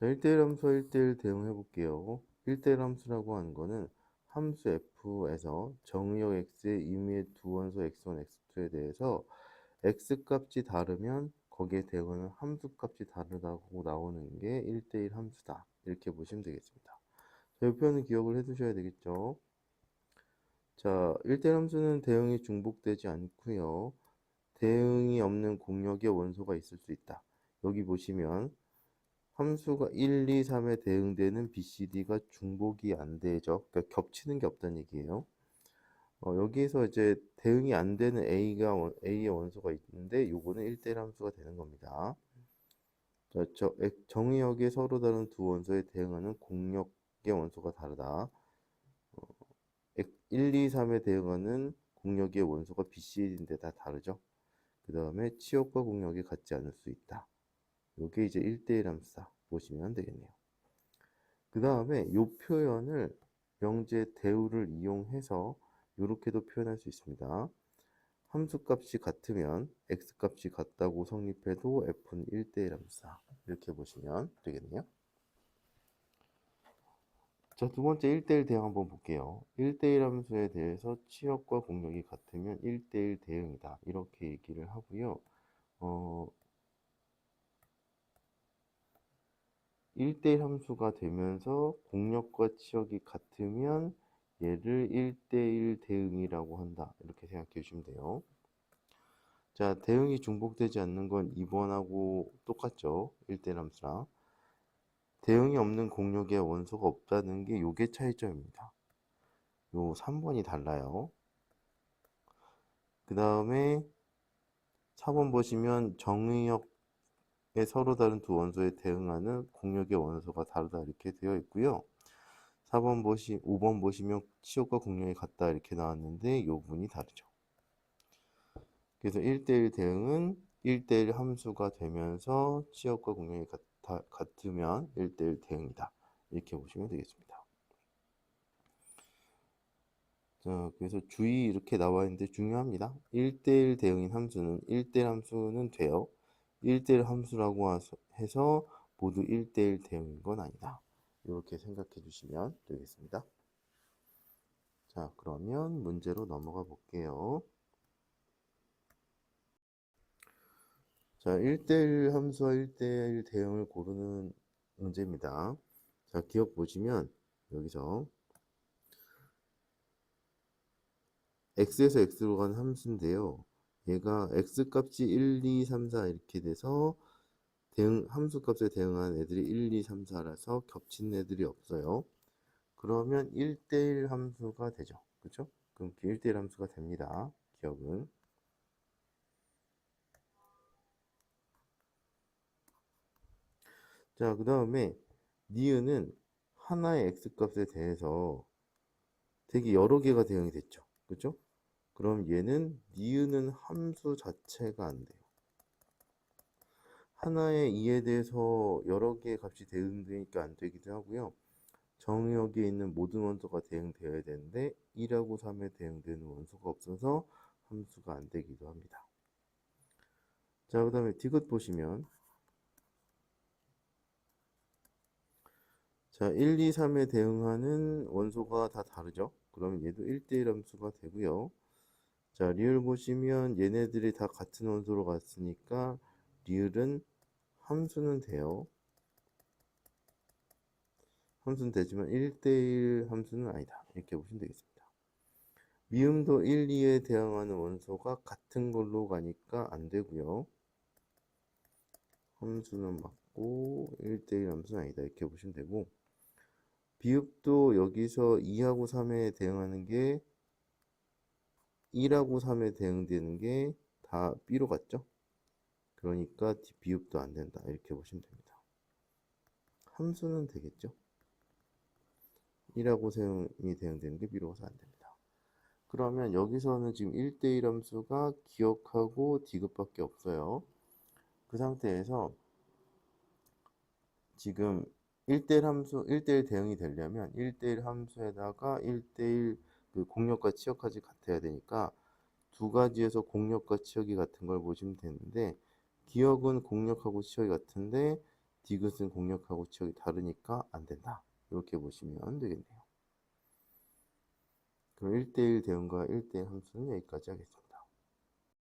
자, 1대1 함수와 1대1 대응해 볼게요. 1대1 함수라고 하는 거는 함수 f에서 정의역 x의 임의의 두 원소 x1, x2에 대해서 x 값이 다르면 거기에 대응하는 함수 값이 다르다고 나오는 게 1대1 함수다. 이렇게 보시면 되겠습니다. 자, 이 표현은 기억을 해 두셔야 되겠죠. 자, 1대1 함수는 대응이 중복되지 않고요. 대응이 없는 공역의 원소가 있을 수 있다. 여기 보시면 함수가 1, 2, 3에 대응되는 B, C, D가 중복이 안 되죠. 그러니까 겹치는 게 없다는 얘기예요. 어, 여기에서 이제 대응이 안 되는 A가 원, A의 원소가 있는데 요거는 1대1 함수가 되는 겁니다. 자, 저, 정의역에 서로 다른 두 원소에 대응하는 공역의 원소가 다르다. 어, 1, 2, 3에 대응하는 공역의 원소가 B, C, D인데 다 다르죠. 그 다음에 치역과 공역이 같지 않을 수 있다. 요게 이제 1대1 함수다. 보시면 되겠네요. 그 다음에 이 표현을 명제 대우를 이용해서 이렇게도 표현할 수 있습니다. 함수 값이 같으면 x 값이 같다고 성립해도 f는 1대1 함수다. 이렇게 보시면 되겠네요. 자, 두 번째 1대1 대응 한번 볼게요. 1대1 함수에 대해서 치역과 공역이 같으면 1대1 대응이다. 이렇게 얘기를 하고요. 어, 1대1 함수가 되면서 공역과 치역이 같으면 얘를 1대1 대응이라고 한다. 이렇게 생각해 주시면 돼요. 자, 대응이 중복되지 않는 건 2번하고 똑같죠. 1대1 함수랑. 대응이 없는 공역의 원소가 없다는 게 요게 차이점입니다. 요 3번이 달라요. 그 다음에 4번 보시면 정의역 서로 다른 두 원소에 대응하는 공역의 원소가 다르다 이렇게 되어 있고요. 4번 보시 5번 보시면 치역과 공역이 같다 이렇게 나왔는데 요 부분이 다르죠. 그래서 1대1 대응은 1대1 함수가 되면서 치역과 공역이 같아, 같으면 1대1 대응이다. 이렇게 보시면 되겠습니다. 자, 그래서 주의 이렇게 나와 있는데 중요합니다. 1대1 대응인 함수는 1대1 함수는 돼요. 1대1 함수라고 해서 모두 1대1 대응인 건 아니다. 이렇게 생각해 주시면 되겠습니다. 자, 그러면 문제로 넘어가 볼게요. 자, 1대1 함수와 1대1 대응을 고르는 문제입니다. 자, 기억 보시면 여기서 x에서 x로 가는 함수인데요. 얘가 x 값이 1, 2, 3, 4 이렇게 돼서 대응 함수 값에 대응하는 애들이 1, 2, 3, 4라서 겹친 애들이 없어요. 그러면 1대1 함수가 되죠. 그렇죠? 그럼 1대1 함수가 됩니다. 기억은 자, 그 다음에 니은은 하나의 x 값에 대해서 되게 여러 개가 대응이 됐죠. 그렇죠? 그럼 얘는 니은은 함수 자체가 안 돼요. 하나의 이에 대해서 여러 개의 값이 대응되니까 안 되기도 하고요. 정의역에 있는 모든 원소가 대응되어야 되는데 1하고 3에 대응되는 원소가 없어서 함수가 안 되기도 합니다. 자, 그 다음에 디귿 보시면 자, 1, 2, 3에 대응하는 원소가 다 다르죠? 그러면 얘도 1대1 함수가 되고요. 자, 리을 보시면 얘네들이 다 같은 원소로 갔으니까 리을은 함수는 돼요. 함수는 되지만 1대1 함수는 아니다. 이렇게 보시면 되겠습니다. 미음도 1, 2에 대응하는 원소가 같은 걸로 가니까 안 되고요. 함수는 맞고 1대1 함수는 아니다. 이렇게 보시면 되고 비읍도 여기서 2하고 3에 대응하는 게 1하고 3에 대응되는 게 다 B로 갔죠? 그러니까 비읍도 안 된다. 이렇게 보시면 됩니다. 함수는 되겠죠? 1하고 3이 대응되는 게 B로 가서 안 됩니다. 그러면 여기서는 지금 1대1 함수가 기억하고 디귿밖에 없어요. 그 상태에서 지금 1대1 함수, 1대1 대응이 되려면 1대1 함수에다가 1대1 그 공역과 치역까지 같아야 되니까 두 가지에서 공역과 치역이 같은 걸 보시면 되는데 기억은 공역하고 치역이 같은데 디귿은 공역하고 치역이 다르니까 안 된다. 이렇게 보시면 되겠네요. 그럼 1대1 대응과 1대1 함수는 여기까지 하겠습니다.